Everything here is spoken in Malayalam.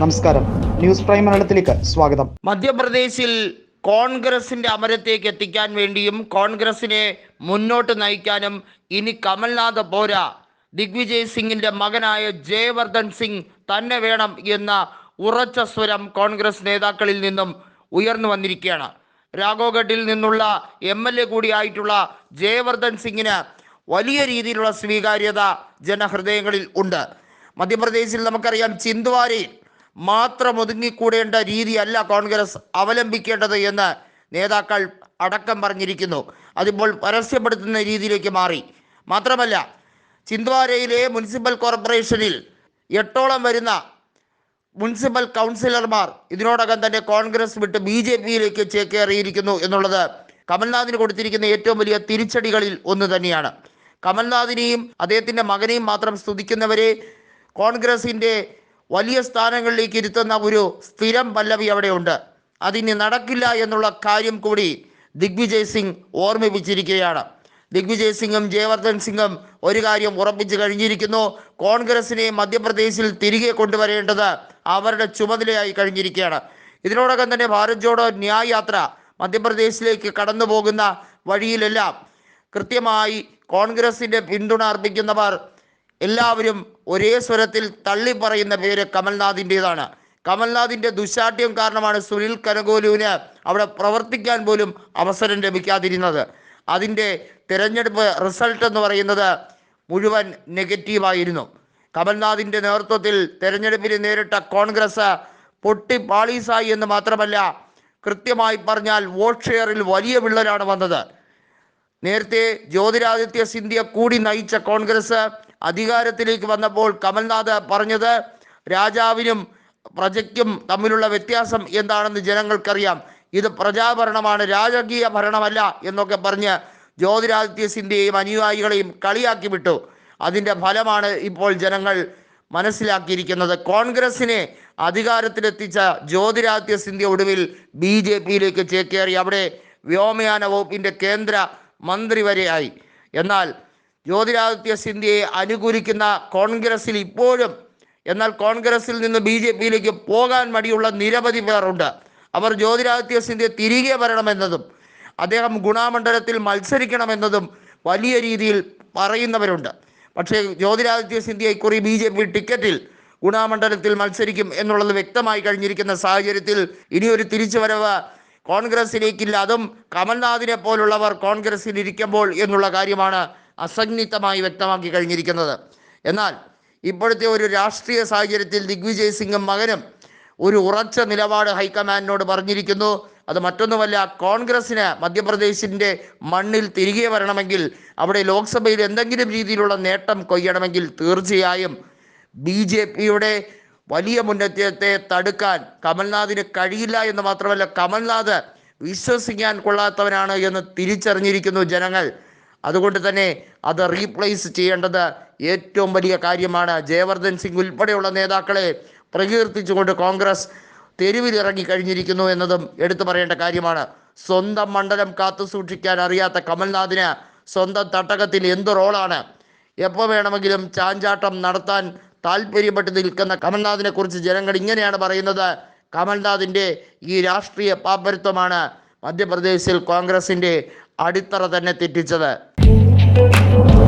നമസ്കാരം. ന്യൂസ് പ്രൈം മലയാളത്തിലേക്ക് സ്വാഗതം. മധ്യപ്രദേശിൽ കോൺഗ്രസിന്റെ അമരത്തേക്ക് എത്തിക്കാൻ വേണ്ടിയും കോൺഗ്രസിനെ മുന്നോട്ട് നയിക്കാനും ഇനി കമൽനാഥ് പോരാ. ദിഗ്വിജയ് സിംഗിന്റെ മകനായ ജയവർദ്ധൻ സിംഗ് തന്നെ വേണം എന്ന ഉറച്ച സ്വരം കോൺഗ്രസ് നേതാക്കളിൽ നിന്നും ഉയർന്നു വന്നിരിക്കുകയാണ്. രാഘോഗഡിൽ നിന്നുള്ള എം എൽ എ കൂടിയായിട്ടുള്ള ജയവർദ്ധൻ സിംഗിന് വലിയ രീതിയിലുള്ള സ്വീകാര്യത ജനഹൃദയങ്ങളിൽ ഉണ്ട്. മധ്യപ്രദേശിൽ നമുക്കറിയാം ചിന്ദ്വാരയിൽ മാത്രം ഒതുങ്ങിക്കൂടേണ്ട രീതിയല്ല കോൺഗ്രസ് അവലംബിക്കേണ്ടത് എന്ന് നേതാക്കൾ അടക്കം പറഞ്ഞിരിക്കുന്നു. അതിപ്പോൾ പരസ്യപ്പെടുത്തുന്ന രീതിയിലേക്ക് മാറി. മാത്രമല്ല ചിന്ദ്വാരയിലെ മുനിസിപ്പൽ കോർപ്പറേഷനിൽ എട്ടോളം വരുന്ന മുനിസിപ്പൽ കൗൺസിലർമാർ ഇതിനോടകം തന്നെ കോൺഗ്രസ് വിട്ട് ബി ജെ പിയിലേക്ക് ചേക്കേറിയിരിക്കുന്നു എന്നുള്ളത് കമൽനാഥിന് കൊടുത്തിരിക്കുന്ന ഏറ്റവും വലിയ തിരിച്ചടികളിൽ ഒന്ന് തന്നെയാണ്. കമൽനാഥിനെയും അദ്ദേഹത്തിന്റെ മകനെയും മാത്രം സ്തുതിക്കുന്നവരെ കോൺഗ്രസിന്റെ വലിയ സ്ഥാനങ്ങളിലേക്ക് ഇരുത്തുന്ന ഒരു സ്ഥിരം പല്ലവി അവിടെയുണ്ട്. അതിന് നടക്കില്ല എന്നുള്ള കാര്യം കൂടി ദിഗ്വിജയ് സിംഗ് ഓർമ്മിപ്പിച്ചിരിക്കുകയാണ്. ദിഗ്വിജയ് സിംഗും ജയവർദ്ധൻ സിംഗും ഒരു കാര്യം ഉറപ്പിച്ചു കഴിഞ്ഞിരിക്കുന്നു. കോൺഗ്രസിനെ മധ്യപ്രദേശിൽ തിരികെ കൊണ്ടുവരേണ്ടത് അവരുടെ ചുമതലയായി കഴിഞ്ഞിരിക്കുകയാണ്. ഇതിനോടകം തന്നെ ഭാരത് ജോഡോ ന്യായ് യാത്ര മധ്യപ്രദേശിലേക്ക് കടന്നു പോകുന്ന വഴിയിലെല്ലാം കൃത്യമായി കോൺഗ്രസിന്റെ പിന്തുണ അർപ്പിക്കുന്നവർ എല്ലാവരും ഒരേ സ്വരത്തിൽ തള്ളി പറയുന്ന പേര് കമൽനാഥിന്റെതാണ്. കമൽനാഥിന്റെ ദുശാഠ്യം കാരണമാണ് സുനിൽ കനകോലുവിന് അവിടെ പ്രവർത്തിക്കാൻ പോലും അവസരം ലഭിക്കാതിരുന്നത്. അതിന്റെ തിരഞ്ഞെടുപ്പ് റിസൾട്ട് എന്ന് പറയുന്നത് മുഴുവൻ നെഗറ്റീവായിരുന്നു. കമൽനാഥിന്റെ നേതൃത്വത്തിൽ തെരഞ്ഞെടുപ്പിന് നേരിട്ട കോൺഗ്രസ് പൊട്ടി പാളീസായി എന്ന് മാത്രമല്ല കൃത്യമായി പറഞ്ഞാൽ വോട്ട് ഷെയറിൽ വലിയ വിള്ളലാണ് വന്നത്. നേരത്തെ ജ്യോതിരാദിത്യ സിന്ധ്യ കൂടി നയിച്ച കോൺഗ്രസ് അധികാരത്തിലേക്ക് വന്നപ്പോൾ കമൽനാഥ് പറഞ്ഞത് രാജാവിനും പ്രജയ്ക്കും തമ്മിലുള്ള വ്യത്യാസം എന്താണെന്ന് ജനങ്ങൾക്കറിയാം. ഇത് പ്രജാഭരണമാണ് രാജകീയ ഭരണമല്ല എന്നൊക്കെ പറഞ്ഞ് ജ്യോതിരാദിത്യ സിന്ധ്യയും അനുയായികളെയും കളിയാക്കി വിട്ടു. അതിന്റെ ഫലമാണ് ഇപ്പോൾ ജനങ്ങൾ മനസ്സിലാക്കിയിരിക്കുന്നത്. കോൺഗ്രസിനെ അധികാരത്തിലെത്തിച്ച ജ്യോതിരാദിത്യ സിന്ധ്യ ഒടുവിൽ ബി ജെ പിയിലേക്ക് ചേക്കേറി. അവിടെ വ്യോമയാന വകുപ്പിന്റെ കേന്ദ്ര മന്ത്രി വരെയായി എന്നാൽ ജ്യോതിരാദിത്യ സിന്ധ്യയെ അനുകൂലിക്കുന്ന കോൺഗ്രസിൽ ഇപ്പോഴും എന്നാൽ കോൺഗ്രസിൽ നിന്ന് ബി ജെ പിയിലേക്ക് പോകാൻ മടിയുള്ള നിരവധി പേരുണ്ട്. അവർ ജ്യോതിരാദിത്യ സിന്ധ്യ തിരികെ വരണമെന്നതും അദ്ദേഹം ഗുണാമണ്ഡലത്തിൽ മത്സരിക്കണമെന്നതും വലിയ രീതിയിൽ പറയുന്നവരുണ്ട്. പക്ഷേ ജ്യോതിരാദിത്യ സിന്ധ്യ ഇക്കുറി ബി ജെ പി ടിക്കറ്റിൽ ഗുണാമണ്ഡലത്തിൽ മത്സരിക്കും എന്നുള്ളത് വ്യക്തമായി കഴിഞ്ഞിരിക്കുന്ന സാഹചര്യത്തിൽ ഇനിയൊരു തിരിച്ചുവരവ് കോൺഗ്രസിലേക്കില്ല അതും കമൽനാഥിനെ പോലുള്ളവർ കോൺഗ്രസിൽ ഇരിക്കുമ്പോൾ എന്നുള്ള കാര്യമാണ് അസന്നിഗ്ധമായി വ്യക്തമാക്കി കഴിഞ്ഞിരിക്കുന്നത്. എന്നാൽ ഇപ്പോഴത്തെ ഒരു രാഷ്ട്രീയ സാഹചര്യത്തിൽ ദിഗ്വിജയ് സിംഗും മകനും ഒരു ഉറച്ച നിലപാട് ഹൈക്കമാൻഡിനോട് പറഞ്ഞിരിക്കുന്നു. അത് മറ്റൊന്നുമല്ല കോൺഗ്രസിന് മധ്യപ്രദേശിന്റെ മണ്ണിൽ തിരികെ വരണമെങ്കിൽ അവിടെ ലോക്സഭയിൽ എന്തെങ്കിലും രീതിയിലുള്ള നേട്ടം കൊയ്യണമെങ്കിൽ തീർച്ചയായും ബി ജെ പിയുടെ വലിയ മുന്നേറ്റത്തെ തടുക്കാൻ കമൽനാഥിന് കഴിയില്ല എന്ന് മാത്രമല്ല കമൽനാഥ് വിശ്വസിക്കാൻ കൊള്ളാത്തവനാണ് എന്ന് തിരിച്ചറിഞ്ഞിരിക്കുന്നു ജനങ്ങൾ. അതുകൊണ്ട് തന്നെ അത് റീപ്ലേസ് ചെയ്യേണ്ടത് ഏറ്റവും വലിയ കാര്യമാണ്. ജയവർദ്ധൻ സിംഗ് ഉൾപ്പെടെയുള്ള നേതാക്കളെ പ്രകീർത്തിച്ചുകൊണ്ട് കോൺഗ്രസ് തെരുവിലിറങ്ങി കഴിഞ്ഞിരിക്കുന്നു എന്നതും എടുത്തു പറയേണ്ട കാര്യമാണ്. സ്വന്തം മണ്ഡലം കാത്തു സൂക്ഷിക്കാൻ അറിയാത്ത കമൽനാഥിന് സ്വന്തം തട്ടകത്തിൽ എന്ത് റോളാണ്? എപ്പോൾ വേണമെങ്കിലും ചാഞ്ചാട്ടം നടത്താൻ താല്പര്യപ്പെട്ട് നിൽക്കുന്ന കമൽനാഥിനെ കുറിച്ച് ജനങ്ങൾ ഇങ്ങനെയാണ് പറയുന്നത്. കമൽനാഥിന്റെ ഈ രാഷ്ട്രീയ പാപ്പരത്വമാണ് മധ്യപ്രദേശിൽ കോൺഗ്രസിന്റെ അടിത്തറ തന്നെ തെറ്റിച്ചത്. Thank you.